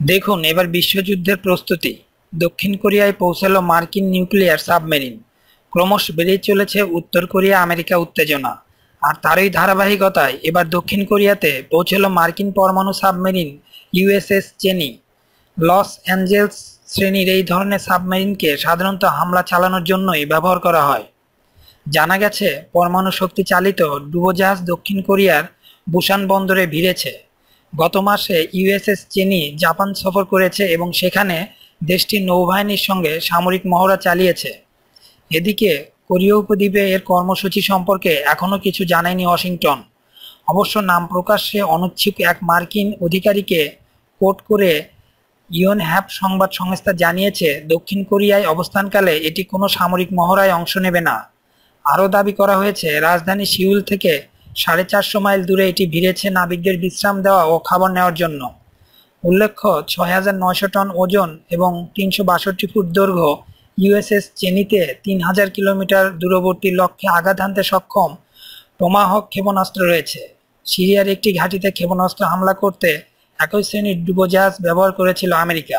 দেখুন, এবার বিশ্বযুদ্ধের প্রস্তুতি। দক্ষিণ কোরিয়ায় পৌঁছালো মার্কিন নিউক্লিয়ার সাবমেরিন। ক্রমশ বেড়েই চলেছে উত্তর কোরিয়া আমেরিকা উত্তেজনা। আর তারই ধারাবাহিকতায় এবার দক্ষিণ কোরিয়াতে পৌঁছালো মার্কিন পরমাণু submarine USS Cheyenne. Los Angeles শ্রেণির এই ধরনের সাবমেরিনকে সাধারণত হামলা চালানোর জন্যই ব্যবহার করা হয়। জানা গেছে, পরমাণু শক্তি চালিত ডুবোজাহাজ দক্ষিণ কোরিয়ার বুসান বন্দরে ভিড়েছে। গত মাসে ইউএসএস চেনি জাপান সফর করেছে এবং সেখানে দেশটির নৌবাহিনীর সঙ্গে সামরিক মহড়া চালিয়েছে। এদিকে, কোরীয় উপদ্বীপে এর কর্মসূচি সম্পর্কে এখনও কিছু জানায়নি ওয়াশিংটন। অবশ্য নাম প্রকাশ্যে অনুচ্ছুক এক মার্কিন অধিকারীকে কোট করে ইয়ন হ্যাপ সংবাদ সংস্থা জানিয়েছে, দক্ষিণ কোরিয়ায় অবস্থানকালে এটি কোনো সামরিক মহড়ায় অংশ নেবে না। আরও দাবি করা হয়েছে, রাজধানী সিউল থেকে সাড়ে চারশো মাইল দূরে এটি ভিড়েছে নাবিকদের বিশ্রাম দেওয়া ও খাবার নেওয়ার জন্য। উল্লেখ্য, ছয় হাজার নয়শো টন ওজন এবং তিনশো বাষট্টি ফুট দৈর্ঘ্য ইউএসএস চেনিতে তিন হাজার কিলোমিটার দূরবর্তী লক্ষ্যে আঘাত হানতে সক্ষম টোমাহক ক্ষেপণাস্ত্র রয়েছে। সিরিয়ার একটি ঘাঁটিতে ক্ষেপণাস্ত্র হামলা করতে একই শ্রেণির ডুবোজাহাজ ব্যবহার করেছিল আমেরিকা।